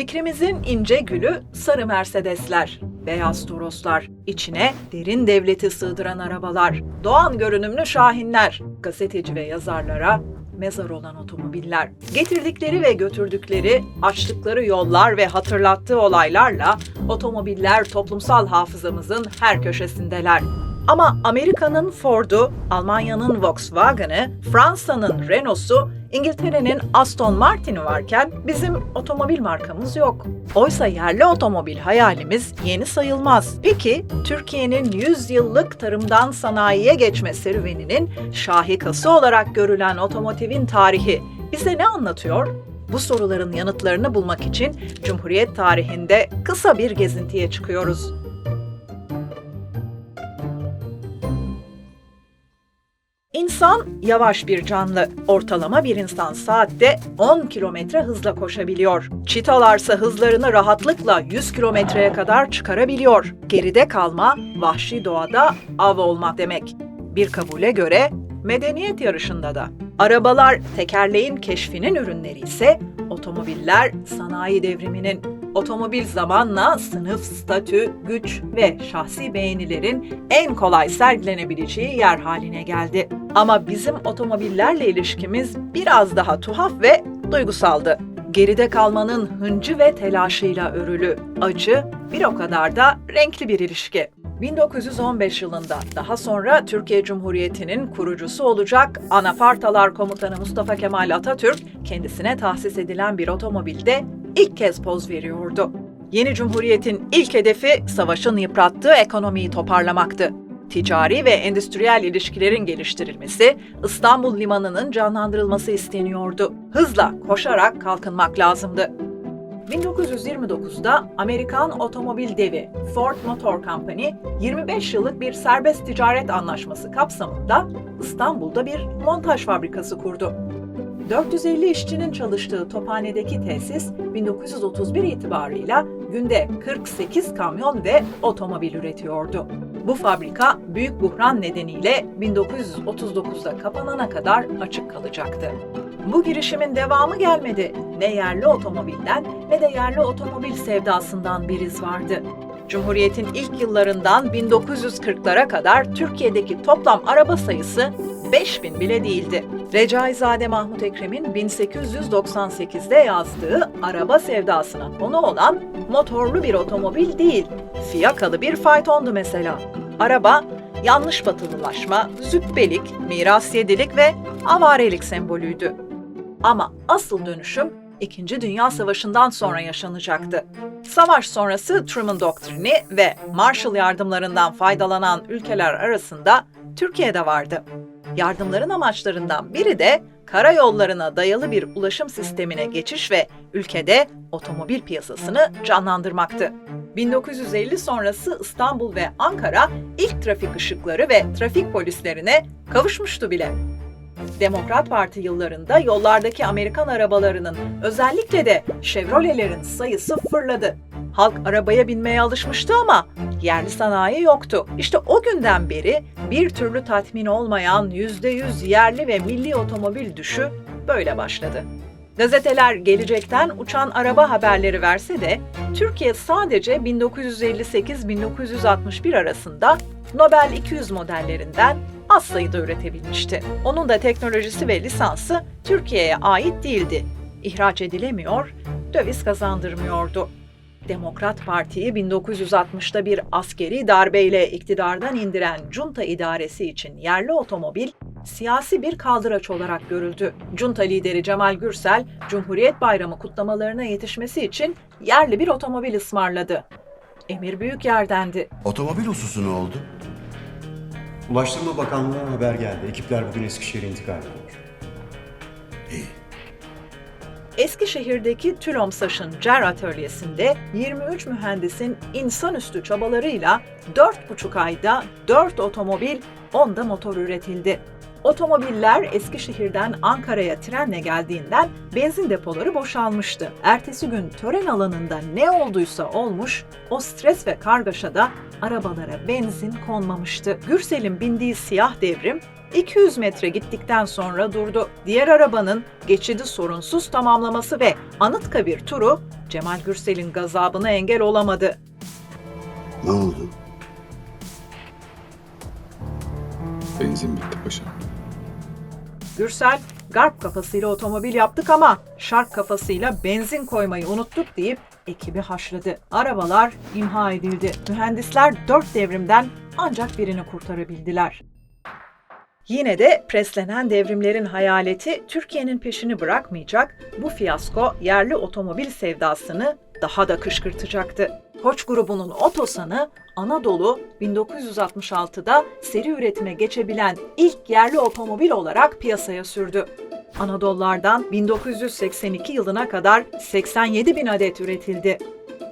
Fikrimizin ince gülü sarı Mercedesler, beyaz Toroslar, içine derin devleti sığdıran arabalar, doğan görünümlü şahinler, gazeteci ve yazarlara mezar olan otomobiller. Getirdikleri ve götürdükleri, açtıkları yollar ve hatırlattığı olaylarla otomobiller toplumsal hafızamızın her köşesindeler. Ama Amerika'nın Ford'u, Almanya'nın Volkswagen'ı, Fransa'nın Renault'su, İngiltere'nin Aston Martin'i varken bizim otomobil markamız yok. Oysa yerli otomobil hayalimiz yeni sayılmaz. Peki Türkiye'nin 100 yıllık tarımdan sanayiye geçme serüveninin şahikası olarak görülen otomotivin tarihi bize ne anlatıyor? Bu soruların yanıtlarını bulmak için Cumhuriyet tarihinde kısa bir gezintiye çıkıyoruz. İnsan yavaş bir canlı. Ortalama bir insan saatte 10 kilometre hızla koşabiliyor. Çitalarsa hızlarını rahatlıkla 100 kilometreye kadar çıkarabiliyor. Geride kalma, vahşi doğada av olmak demek. Bir kabule göre medeniyet yarışında da. Arabalar tekerleğin keşfinin ürünleri ise otomobiller sanayi devriminin. Otomobil zamanla sınıf, statü, güç ve şahsi beğenilerin en kolay sergilenebileceği yer haline geldi. Ama bizim otomobillerle ilişkimiz biraz daha tuhaf ve duygusaldı. Geride kalmanın hıncı ve telaşıyla örülü, acı, bir o kadar da renkli bir ilişki. 1915 yılında daha sonra Türkiye Cumhuriyeti'nin kurucusu olacak Anafartalar Komutanı Mustafa Kemal Atatürk kendisine tahsis edilen bir otomobilde ilk kez poz veriyordu. Yeni Cumhuriyet'in ilk hedefi savaşın yıprattığı ekonomiyi toparlamaktı. Ticari ve endüstriyel ilişkilerin geliştirilmesi, İstanbul limanının canlandırılması isteniyordu. Hızla, koşarak kalkınmak lazımdı. 1929'da Amerikan otomobil devi Ford Motor Company 25 yıllık bir serbest ticaret anlaşması kapsamında İstanbul'da bir montaj fabrikası kurdu. 450 işçinin çalıştığı Tophane'deki tesis 1931 itibarıyla günde 48 kamyon ve otomobil üretiyordu. Bu fabrika büyük buhran nedeniyle 1939'da kapanana kadar açık kalacaktı. Bu girişimin devamı gelmedi. Ne yerli otomobilden ne de yerli otomobil sevdasından bir iz vardı. Cumhuriyet'in ilk yıllarından 1940'lara kadar Türkiye'deki toplam araba sayısı 5000 bile değildi. Recaizade Mahmut Ekrem'in 1898'de yazdığı araba sevdasına konu olan motorlu bir otomobil değil, fiyakalı bir faytondu mesela. Araba, yanlış batılılaşma, züppelik, mirasiyedilik ve avarelik sembolüydü. Ama asıl dönüşüm İkinci Dünya Savaşı'ndan sonra yaşanacaktı. Savaş sonrası Truman doktrini ve Marshall yardımlarından faydalanan ülkeler arasında Türkiye de vardı. Yardımların amaçlarından biri de karayollarına dayalı bir ulaşım sistemine geçiş ve ülkede otomobil piyasasını canlandırmaktı. 1950 sonrası İstanbul ve Ankara ilk trafik ışıkları ve trafik polislerine kavuşmuştu bile. Demokrat Parti yıllarında yollardaki Amerikan arabalarının özellikle de Chevrolet'lerin sayısı fırladı. Halk arabaya binmeye alışmıştı ama yerli sanayi yoktu. İşte o günden beri bir türlü tatmin olmayan %100 yerli ve milli otomobil düşü böyle başladı. Gazeteler gelecekten uçan araba haberleri verse de Türkiye sadece 1958-1961 arasında Nobel 200 modellerinden az sayıda üretebilmişti. Onun da teknolojisi ve lisansı Türkiye'ye ait değildi. İhraç edilemiyor, döviz kazandırmıyordu. Demokrat Parti'yi 1960'ta bir askeri darbeyle iktidardan indiren junta idaresi için yerli otomobil siyasi bir kaldıraç olarak görüldü. Junta lideri Cemal Gürsel, Cumhuriyet Bayramı kutlamalarına yetişmesi için yerli bir otomobil ısmarladı. Emir Büyükyer'dendi. Otomobil hususu ne oldu? Ulaştırma Bakanlığı'na haber geldi. Ekipler bugün Eskişehir'e intikal ediyor. Eskişehir'deki Tülomsaş'ın CER atölyesinde 23 mühendisin insanüstü çabalarıyla 4,5 ayda 4 otomobil, 10 da motor üretildi. Otomobiller Eskişehir'den Ankara'ya trenle geldiğinden benzin depoları boşalmıştı. Ertesi gün tören alanında ne olduysa olmuş, o stres ve kargaşada arabalara benzin konmamıştı. Gürsel'in bindiği siyah devrim 200 metre gittikten sonra durdu. Diğer arabanın geçidi sorunsuz tamamlaması ve Anıtkabir turu Cemal Gürsel'in gazabına engel olamadı. Ne oldu? Benzin bitti paşam. Gürsel, garp kafasıyla otomobil yaptık ama şark kafasıyla benzin koymayı unuttuk deyip ekibi haşladı. Arabalar imha edildi. Mühendisler dört devrimden ancak birini kurtarabildiler. Yine de preslenen devrimlerin hayaleti Türkiye'nin peşini bırakmayacak, bu fiyasko yerli otomobil sevdasını daha da kışkırtacaktı. Koç grubunun Otosan'ı Anadolu 1966'da seri üretime geçebilen ilk yerli otomobil olarak piyasaya sürdü. Anadolulardan 1982 yılına kadar 87 bin adet üretildi.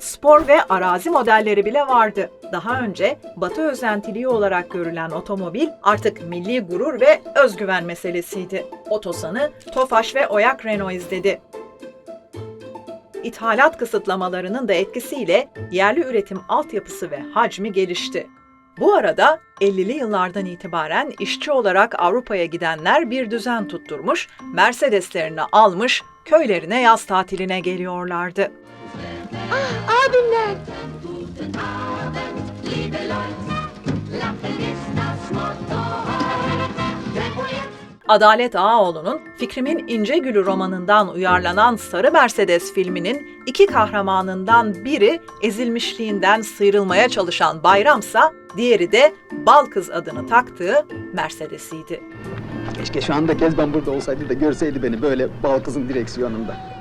Spor ve arazi modelleri bile vardı. Daha önce Batı özentiliği olarak görülen otomobil artık milli gurur ve özgüven meselesiydi. Otosan'ı Tofaş ve Oyak Renault izledi. İthalat kısıtlamalarının da etkisiyle yerli üretim altyapısı ve hacmi gelişti. Bu arada 50'li yıllardan itibaren işçi olarak Avrupa'ya gidenler bir düzen tutturmuş, Mercedeslerini almış, köylerine yaz tatiline geliyorlardı. Adalet Ağaoğlu'nun Fikrimin İnce Gülü romanından uyarlanan Sarı Mercedes filminin iki kahramanından biri ezilmişliğinden sıyrılmaya çalışan Bayramsa, diğeri de Bal Kız adını taktığı Mercedes'iydi. Keşke şu anda Kezban burada olsaydı da görseydi beni böyle bal kızın direksiyonunda.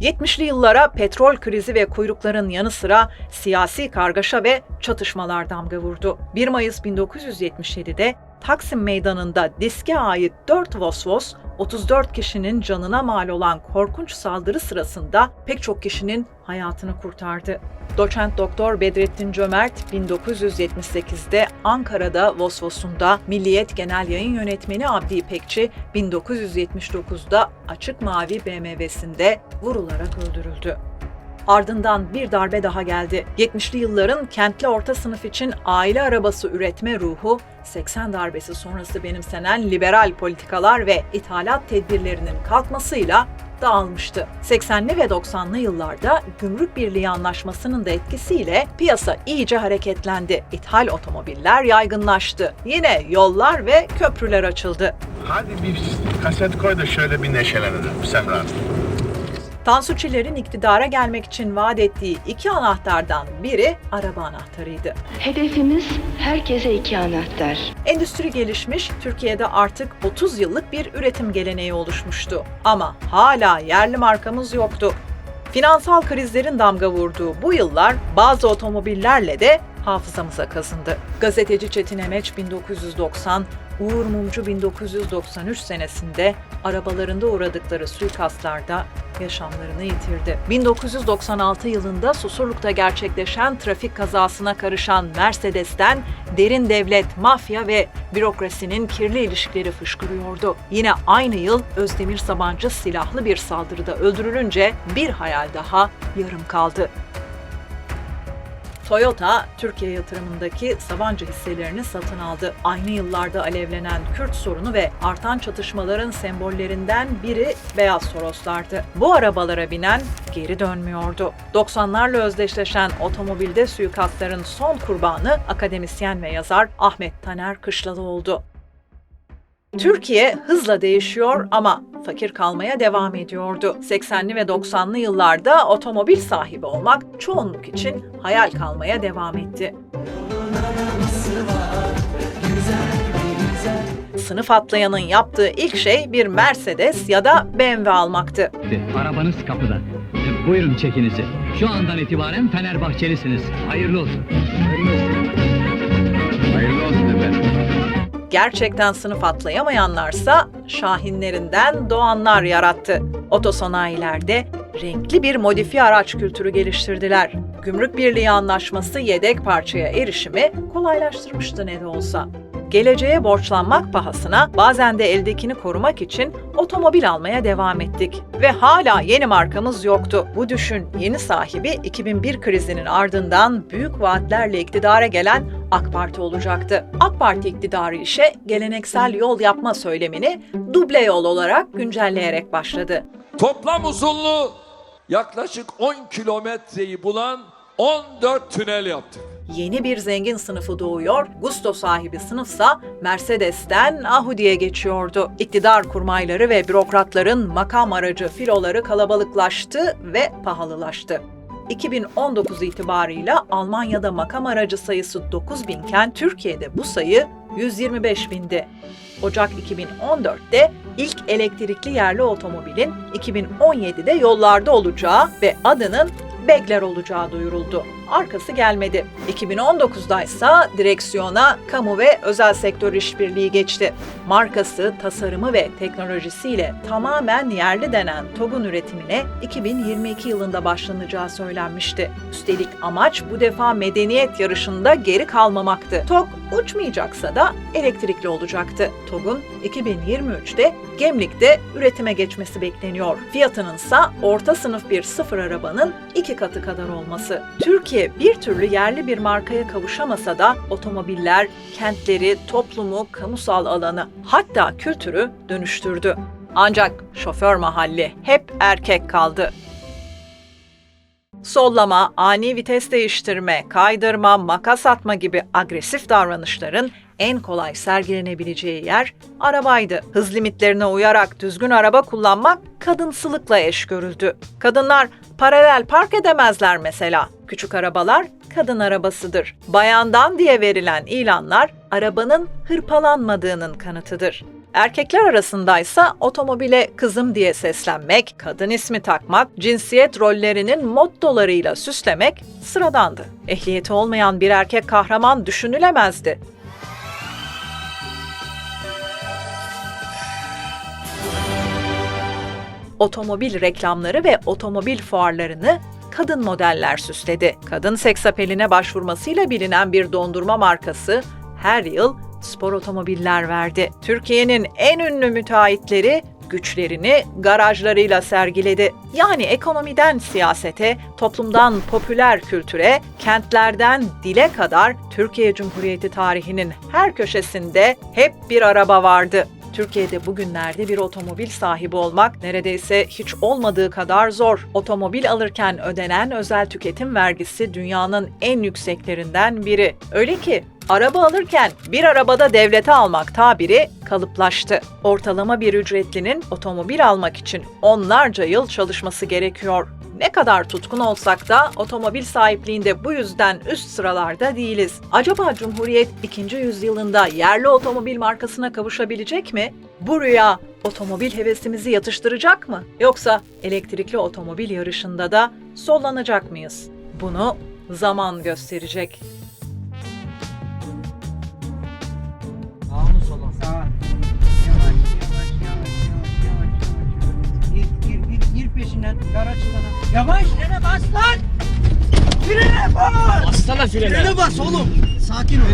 70'li yıllara petrol krizi ve kuyrukların yanı sıra siyasi kargaşa ve çatışmalar damga vurdu. 1 Mayıs 1977'de Taksim Meydanı'nda diske ait 4 Vosvos, 34 kişinin canına mal olan korkunç saldırı sırasında pek çok kişinin hayatını kurtardı. Doçent Doktor Bedrettin Cömert 1978'de Ankara'da Vosvos'unda Milliyet Genel Yayın Yönetmeni Abdi İpekçi 1979'da Açık Mavi BMW'sinde vurularak öldürüldü. Ardından bir darbe daha geldi. 70'li yılların kentli orta sınıf için aile arabası üretme ruhu, 80 darbesi sonrası benimsenen liberal politikalar ve ithalat tedbirlerinin kalkmasıyla dağılmıştı. 80'li ve 90'lı yıllarda Gümrük Birliği Anlaşması'nın da etkisiyle piyasa iyice hareketlendi. İthal otomobiller yaygınlaştı. Yine yollar ve köprüler açıldı. Hadi bir kaset koy da şöyle bir neşelenelim. Sen rahat. Tansu Çiller'in iktidara gelmek için vaat ettiği iki anahtardan biri araba anahtarıydı. Hedefimiz herkese iki anahtar. Endüstri gelişmiş, Türkiye'de artık 30 yıllık bir üretim geleneği oluşmuştu. Ama hala yerli markamız yoktu. Finansal krizlerin damga vurduğu bu yıllar bazı otomobillerle de hafızamıza kazındı. Gazeteci Çetin Emeç 1990, Uğur Mumcu 1993 senesinde arabalarında uğradıkları suikastlarda yaşamlarını yitirdi. 1996 yılında Susurluk'ta gerçekleşen trafik kazasına karışan Mercedes'ten derin devlet, mafya ve bürokrasinin kirli ilişkileri fışkırıyordu. Yine aynı yıl Özdemir Sabancı silahlı bir saldırıda öldürülünce bir hayal daha yarım kaldı. Toyota, Türkiye yatırımındaki Sabancı hisselerini satın aldı. Aynı yıllarda alevlenen Kürt sorunu ve artan çatışmaların sembollerinden biri Beyaz Toroslardı. Bu arabalara binen geri dönmüyordu. 90'larla özdeşleşen otomobilde suikastların son kurbanı akademisyen ve yazar Ahmet Taner Kışlalı oldu. Türkiye hızla değişiyor ama fakir kalmaya devam ediyordu. 80'li ve 90'lı yıllarda otomobil sahibi olmak çoğunluk için hayal kalmaya devam etti. Sınıf atlayanın yaptığı ilk şey bir Mercedes ya da BMW almaktı. Arabanız kapıda. Buyurun çekinizi. Şu andan itibaren Fenerbahçelisiniz. Hayırlı olsun. Hayırlı olsun efendim. Gerçekten sınıf atlayamayanlarsa şahinlerinden doğanlar yarattı. Otosanayilerde renkli bir modifiye araç kültürü geliştirdiler. Gümrük Birliği Anlaşması yedek parçaya erişimi kolaylaştırmıştı ne de olsa. geleceğe borçlanmak pahasına bazen de eldekini korumak için otomobil almaya devam ettik. Ve hala yeni markamız yoktu. Bu düşün yeni sahibi 2001 krizinin ardından büyük vaatlerle iktidara gelen AK Parti olacaktı. AK Parti iktidarı işe geleneksel yol yapma söylemini duble yol olarak güncelleyerek başladı. Toplam uzunluğu yaklaşık 10 kilometreyi bulan 14 tünel yaptık. Yeni bir zengin sınıfı doğuyor, Gusto sahibi sınıfsa Mercedes'ten Audi'ye geçiyordu. İktidar kurmayları ve bürokratların makam aracı filoları kalabalıklaştı ve pahalılaştı. 2019 itibarıyla Almanya'da makam aracı sayısı 9 binken Türkiye'de bu sayı 125 bindi. Ocak 2014'te ilk elektrikli yerli otomobilin 2017'de yollarda olacağı ve adının Begler olacağı duyuruldu. Arkası gelmedi. 2019'da ise direksiyona kamu ve özel sektör işbirliği geçti. Markası, tasarımı ve teknolojisiyle tamamen yerli denen TOG'un üretimine 2022 yılında başlanacağı söylenmişti. Üstelik amaç bu defa medeniyet yarışında geri kalmamaktı. TOG uçmayacaksa da elektrikli olacaktı. TOG'un 2023'te Gemlik'te üretime geçmesi bekleniyor. Fiyatının ise orta sınıf bir sıfır arabanın iki katı kadar olması. Türkiye bir türlü yerli bir markaya kavuşamasa da otomobiller kentleri, toplumu, kamusal alanı hatta kültürü dönüştürdü. Ancak şoför mahalli hep erkek kaldı. Sollama, ani vites değiştirme, kaydırma, makas atma gibi agresif davranışların en kolay sergilenebileceği yer arabaydı. Hız limitlerine uyarak düzgün araba kullanmak kadınsılıkla eş görüldü. Kadınlar paralel park edemezler mesela. Küçük arabalar kadın arabasıdır. Bayandan diye verilen ilanlar arabanın hırpalanmadığının kanıtıdır. Erkekler arasındaysa otomobile kızım diye seslenmek, kadın ismi takmak, cinsiyet rollerinin mottolarıyla süslemek sıradandı. Ehliyeti olmayan bir erkek kahraman düşünülemezdi. Otomobil reklamları ve otomobil fuarlarını kadın modeller süsledi. Kadın seksapeline başvurmasıyla bilinen bir dondurma markası her yıl spor otomobiller verdi. Türkiye'nin en ünlü müteahhitleri güçlerini garajlarıyla sergiledi. Yani ekonomiden siyasete, toplumdan popüler kültüre, kentlerden dile kadar Türkiye Cumhuriyeti tarihinin her köşesinde hep bir araba vardı. Türkiye'de bugünlerde bir otomobil sahibi olmak neredeyse hiç olmadığı kadar zor. Otomobil alırken ödenen özel tüketim vergisi dünyanın en yükseklerinden biri. Öyle ki araba alırken bir arabada devlete almak tabiri kalıplaştı. Ortalama bir ücretlinin otomobil almak için onlarca yıl çalışması gerekiyor. Ne kadar tutkun olsak da otomobil sahipliğinde bu yüzden üst sıralarda değiliz. Acaba Cumhuriyet 2. yüzyılında yerli otomobil markasına kavuşabilecek mi? Bu rüya otomobil hevesimizi yatıştıracak mı? Yoksa elektrikli otomobil yarışında da sollanacak mıyız? Bunu zaman gösterecek. Ver açılana. Yavaş frene bas lan. Frene bas. Bassana frene. Frene bas oğlum. Sakin ol.